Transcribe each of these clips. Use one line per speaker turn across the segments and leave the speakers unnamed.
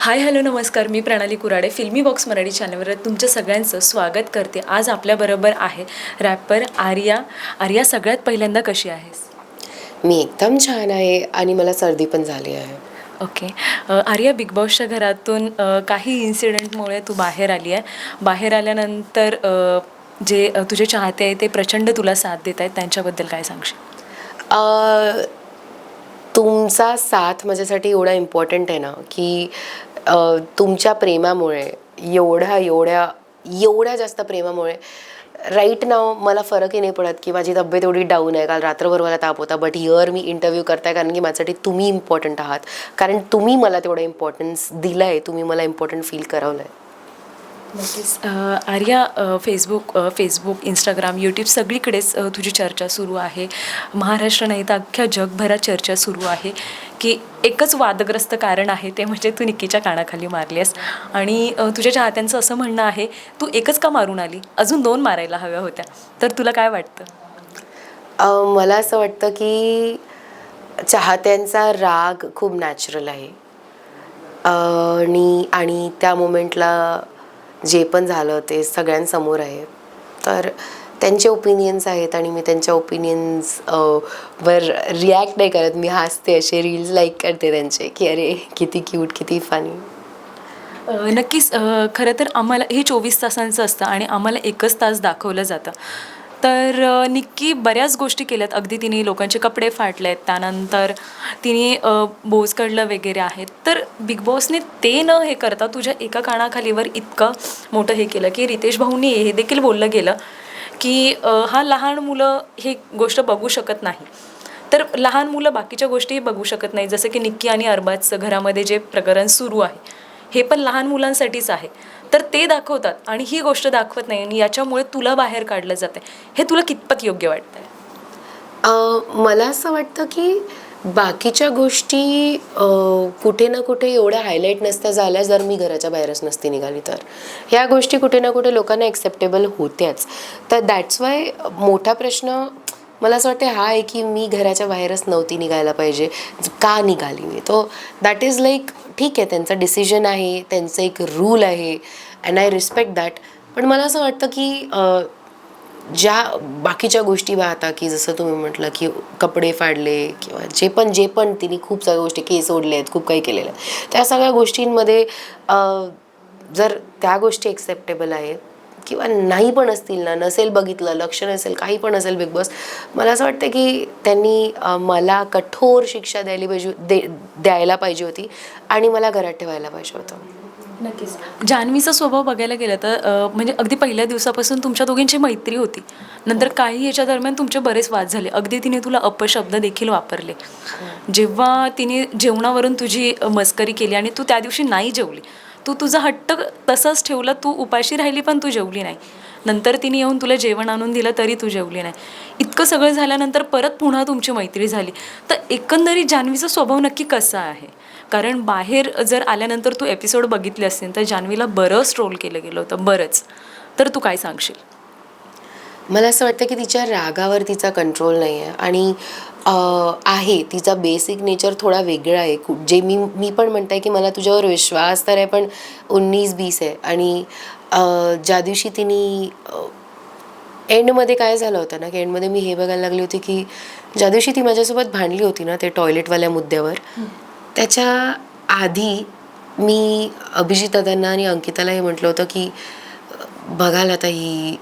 Hi hello नमस्कार. मी प्रणाली कुराडे फिल्मी बॉक्स मराठी चॅनलवर तुमच्या सगळ्यांचं स्वागत करते. आज आपल्याबरोबर आहे रॅपर आर्या. आर्या सगळ्यात पहिल्यांदा कशी आहेस?
मी एकदम छान आहे आणि मला सर्दी पण झाली आहे.
ओके. आर्या बिग बॉसच्या घरातून अ, काही इन्सिडेंटमुळे तू बाहेर आली आहे. बाहेर आल्यानंतर अ, जे अ, तुझे चाहते आहे ते प्रचंड तुला साथ देत आहेत. त्यांच्याबद्दल काय सांगशील?
अ, तुमचा साथ माझ्यासाठी एवढा इम्पॉर्टंट आहे ना की तुमच्या प्रेमामुळे एवढ्या एवढ्या एवढ्या जास्त प्रेमामुळे राईट नाव मला फरकही नाही पडत की माझी तब्येत एवढी डाऊन आहे. काल रात्रभर मला ताप होता बट हिअर मी इंटरव्ह्यू करताय कारण की माझ्यासाठी तुम्ही इम्पॉर्टंट आहात. कारण तुम्ही मला तेवढा इम्पॉर्टन्स दिला आहे तुम्ही मला इम्पॉर्टंट फील करवलं आहे
नक्कीच Arya Facebook Facebook Instagram YouTube सगळीकडेच तुझी चर्चा सुरू आहे. महाराष्ट्र नाही तर अख्ख्या जगभरात चर्चा सुरू आहे. की एकच वादग्रस्त कारण आहे ते म्हणजे तू निक्कीच्या कानाखाली मारली आहेस आणि तुझ्या चाहत्यांचं असं म्हणणं आहे तू एकच का मारून आली? अजून दोन मारायला हव्या होत्या. तर तुला काय वाटतं?
मला असं वाटतं की चाहत्यांचा राग खूप नॅचरल आहे. आणि आणि त्या मोमेंटला जे पण झालं ते सगळ्यांसमोर आहे. तर त्यांचे ओपिनियन्स आहेत आणि मी त्यांच्या ओपिनियन्स वर रिॲक्ट नाही करत. मी हसते असे रील्स लाईक करते त्यांचे की अरे किती क्यूट किती फनी
नक्कीच खरं तर आम्हाला हे चोवीस तासांचं असतं आणि आम्हाला एकच तास दाखवलं जातं. तर निक्की बऱ्याच गोष्टी केल्यात. अगदी तिने लोकांचे कपडे फाटले आहेत त्यानंतर तिने अ, बोज काढलं वगैरे आहेत. तर बिग बॉसने ते न हे करता तुझ्या एका कानाखालीवर इतकं मोठं हे केलं की रितेश भाऊंनी हे देखील बोललं गेलं. की हा लहान मुलं ही गोष्ट बघू शकत नाही. तर लहान मुलं बाकीच्या गोष्टीही बघू शकत नाही. जसं की निक्की आणि अरबाजचं घरामध्ये जे प्रकरण सुरू आहे हे पण लहान मुलांसाठीच आहे. तर ते दाखवतात आणि ही गोष्ट दाखवत नाही आणि याच्यामुळे तुला बाहेर काढलं जातं हे तुला कितपत योग्य वाटतंय?
मला असं वाटतं की बाकीच्या गोष्टी कुठे ना कुठे एवढ्या हायलाईट नसत्या झाल्या जर मी घराच्या बाहेरच नसती निघाली तर. ह्या गोष्टी कुठे ना कुठे लोकांना ॲक्सेप्टेबल होत्याच. तर दॅट्स वाय मोठा प्रश्न मला असं वाटते हा आहे की मी घराच्या बाहेरच नव्हती निघायला पाहिजे का निघाली मी? तो दॅट इज लाईक ठीक आहे त्यांचा डिसिजन आहे त्यांचं एक रूल आहे अँड आय रिस्पेक्ट दॅट पण मला असं वाटतं की ज्या बाकीच्या गोष्टी पाहता की जसं तुम्ही म्हटलं की कपडे फाडले किंवा जे पण जे पण तिने खूप सगळ्या गोष्टी केस ओढले आहेत खूप काही केलेलं. आहे त्या सगळ्या गोष्टींमध्ये जर त्या गोष्टी एक्सेप्टेबल आहेत किंवा नाही पण असतील ना नसेल बघितलं लक्ष नसेल काही पण असेल बिग बॉस मला असं वाटतं की त्यांनी मला कठोर शिक्षा द्यायला पाहिजे दे द्यायला पाहिजे होती आणि मला घरात ठेवायला पाहिजे होतं.
नक्कीच. जान्हवीचा स्वभाव बघायला गेलं तर म्हणजे अगदी पहिल्या दिवसापासून तुमच्या दोघींची मैत्री होती. नंतर काही याच्या दरम्यान तुमचे बरेच वाद झाले. अगदी तिने तुला अपशब्द देखील वापरले. जेव्हा तिने जेवणावरून तुझी मस्करी केली आणि तू त्या दिवशी नाही जेवली तू तुझा हट्ट तसंच ठेवला तू उपाशी राहिली पण तू जेवली नाही. नंतर तिने येऊन तुला जेवण आणून दिलं तरी तू जेवली नाही. इतकं सगळं झाल्यानंतर परत पुन्हा तुमची मैत्री झाली. तर एकंदरीत जान्हवीचा स्वभाव नक्की कसा आहे? कारण बाहेर जर आल्यानंतर तू एपिसोड बघितले असतील तर जान्हवीला बरंच ट्रोल केलं गेलं होतं बरंच. तर तू काय सांगशील?
मला असं वाटतं की तिच्या रागावर तिचा कंट्रोल नाही आहे आणि आहे तिचा बेसिक नेचर थोडा वेगळा आहे. खूप जे मी मी पण म्हणते की मला तुझ्यावर विश्वास तर आहे पण उन्नीस बीस आहे. आणि ज्या दिवशी तिने एंडमध्ये काय झालं होतं ना की एंडमध्ये मी हे बघायला लागली होती की ज्या दिवशी ती माझ्यासोबत भांडली होती ना ते टॉयलेटवाल्या मुद्द्यावर त्याच्या आधी मी अभिजित दादांना आणि अंकिताला हे म्हटलं होतं की बघाल आता ही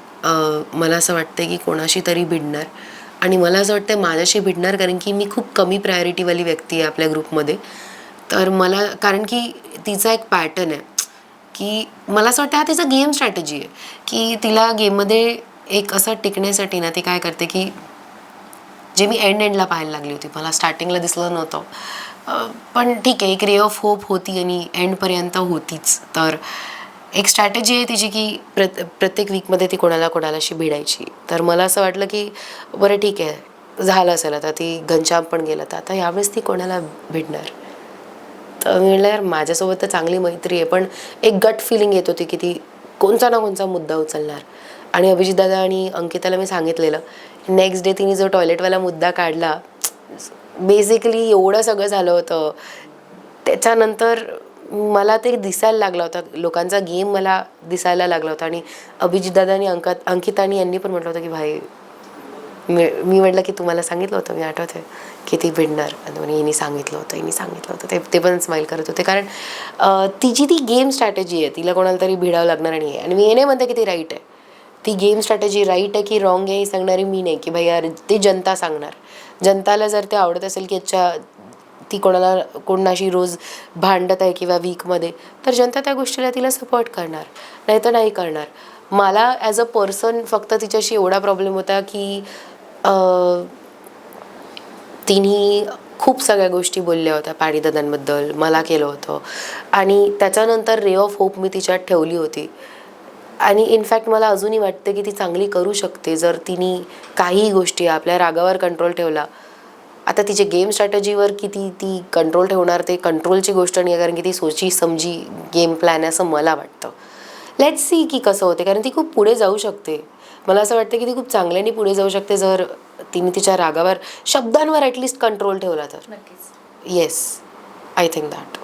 मला असं वाटतं की कोणाशी तरी भिडणार. आणि मला असं वाटतं माझ्याशी भिडणार कारण की मी खूप कमी प्रायोरिटीवाली व्यक्ती आहे आपल्या ग्रुपमध्ये. तर मला कारण की तिचा एक पॅटर्न आहे की मला असं वाटतं हा तिचा गेम स्ट्रॅटेजी आहे. की तिला गेममध्ये एक असं टिकण्यासाठी ना ती काय करते की जे मी एंड एंडला पाहायला लागली होती मला स्टार्टिंगला दिसलं नव्हतं. पण ठीक आहे एक रे ऑफ होप होती आणि एंडपर्यंत होतीच. तर एक स्ट्रॅटेजी आहे तिची की प्रत प्रत्येक वीकमध्ये ती कोणाला कोणालाशी भिडायची. तर मला असं वाटलं की बरं ठीक आहे झालं असेल आता ती घनश्याम पण गेलं तर आता यावेळेस ती कोणाला भिडणार? तर मी म्हटलं यार माझ्यासोबत तर चांगली मैत्री आहे पण एक गट फिलिंग येत होती की ती कोणता ना कोणता मुद्दा उचलणार. आणि अभिजितदादा आणि अंकिताला मी सांगितलेलं नेक्स्ट डे तिने जो टॉयलेटवाला मुद्दा काढला बेसिकली एवढं सगळं झालं होतं. त्याच्यानंतर मला ते दिसायला लागला होता. लोकांचा गेम मला दिसायला लागला होता. आणि अभिजितदादानी अंकात अंकितानी यांनी पण म्हटलं होतं की भाई मी मी म्हटलं की तुम्हाला सांगितलं होतं मी आठवते की ती भिडणार आणि म्हणे हिने सांगितलं होतं हिने सांगितलं होतं. ते ते पण स्माईल करत होते. कारण तिची ती गेम स्ट्रॅटेजी आहे. तिला कोणाला तरी भिडावं लागणार नाही आहे आणि मी हे नाही म्हणते की ती राईट आहे. ती गेम स्ट्रॅटेजी राईट आहे की रॉंग आहे हे सांगणारी मी नाही. की भाई यार ते जनता सांगणार. जनताला जर ते आवडत असेल की अच्छा ती कोणाला कोणाशी रोज भांडत आहे किंवा वीकमध्ये तर जनता त्या गोष्टीला तिला सपोर्ट करणार नाही तर नाही करणार. मला ॲज अ पर्सन फक्त तिच्याशी एवढा प्रॉब्लेम होता की तिने खूप सगळ्या गोष्टी बोलल्या होत्या पाणीदादांबद्दल मला केलं होतं. आणि त्याच्यानंतर रे ऑफ होप मी तिच्यात ठेवली होती. आणि इनफॅक्ट मला अजूनही वाटतं की ती चांगली करू शकते जर तिने काही गोष्टी आपल्या रागावर कंट्रोल ठेवला. आता तिचे गेम स्ट्रॅटजीवर किती ती कंट्रोल ठेवणार ते कंट्रोलची गोष्ट नाही आहे कारण की ती सोची समजी गेम प्लॅन आहे असं मला वाटतं. लेट्स सी की कसं होते कारण ती खूप पुढे जाऊ शकते. मला असं वाटतं की ती खूप चांगल्याने पुढे जाऊ शकते जर तिने तिच्या रागावर शब्दांवर ॲटलिस्ट कंट्रोल ठेवला तर. Yes I think that